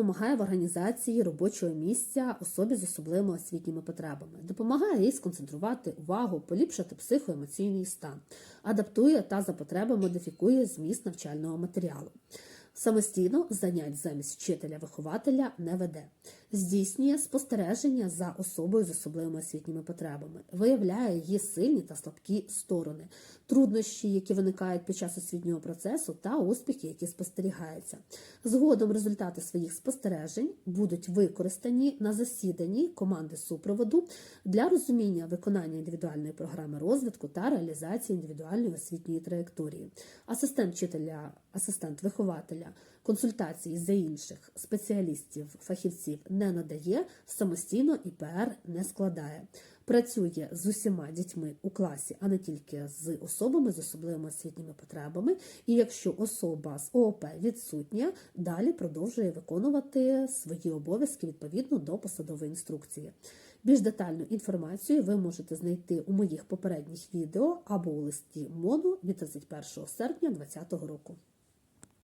допомагає в організації робочого місця особі з особливими освітніми потребами, допомагає їй сконцентрувати увагу, поліпшити психоемоційний стан, адаптує та за потреби модифікує зміст навчального матеріалу. Самостійно занять замість вчителя-вихователя не веде, здійснює спостереження за особою з особливими освітніми потребами, виявляє її сильні та слабкі сторони, труднощі, які виникають під час освітнього процесу, та успіхи, які спостерігаються. Згодом результати своїх спостережень будуть використані на засіданні команди супроводу для розуміння виконання індивідуальної програми розвитку та реалізації індивідуальної освітньої траєкторії. Асистент вчителя, асистент вихователя, консультації за інших спеціалістів, фахівців не надає, самостійно ІПР не складає. Працює з усіма дітьми у класі, а не тільки з особами з особливими освітніми потребами. І якщо особа з ООП відсутня, далі продовжує виконувати свої обов'язки відповідно до посадової інструкції. Більш детальну інформацію ви можете знайти у моїх попередніх відео або у листі МОНу від 31 серпня 2020 року.